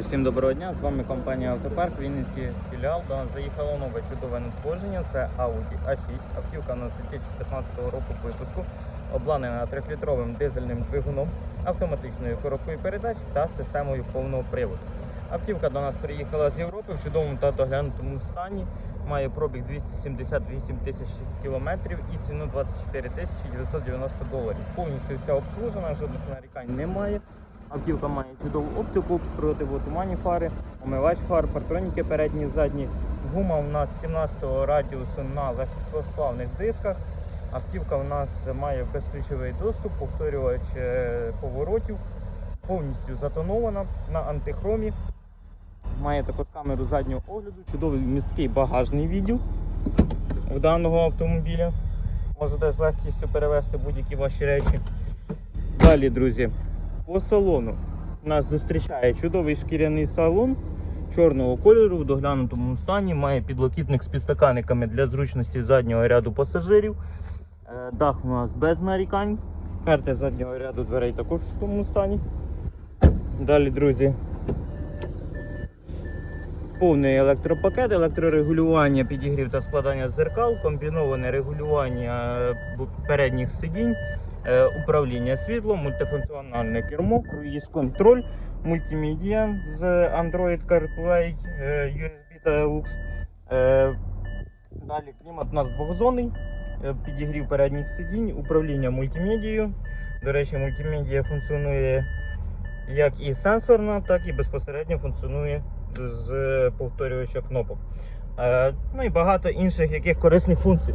Всім доброго дня, з вами компанія Автопарк, Вінницький філіал. До нас заїхало нове чудове надходження. Це Audi A6. Автівка у нас 2015 року випуску, обладнана 3-літровим дизельним двигуном, автоматичною коробкою передач та системою повного приводу. Автівка до нас приїхала з Європи в чудовому та доглянутому стані. Має пробіг 278 тисяч кілометрів і ціну 24 тисячі 990 доларів. Повністю вся обслужена, жодних нарікань немає. Автівка має чудову оптику, противотуманні фари, омивач фар, партроніки передні, задні. Гума у нас 17-го радіусу на легкосплавних дисках. Автівка у нас має безключовий доступ, повторювач е, поворотів, повністю затонована на антихромі. Має також камеру заднього огляду, чудовий місткий багажний відділ у даного автомобіля. Можете з легкістю перевезти будь-які ваші речі. Далі, друзі, по салону нас зустрічає чудовий шкіряний салон чорного кольору в доглянутому стані. Має підлокітник з підстаканниками для зручності заднього ряду пасажирів. Е, Дах у нас без нарікань. Карти заднього ряду дверей також в тому стані. Далі, друзі, повний електропакет, електрорегулювання, підігрів та складання дзеркал, комбіноване регулювання е, передніх сидінь, управління світлом, мультифункціональне кермо, круїз контроль, мультимедіа з Android CarPlay, е, USB та AUX. Е, Далі клімат у нас двохзонний, е, підігрів передніх сидінь, управління мультимедією. До речі, мультимедіа функціонує як і сенсорно, так і безпосередньо функціонує з повторювача кнопок. Е, Ну і багато інших яких корисних функцій.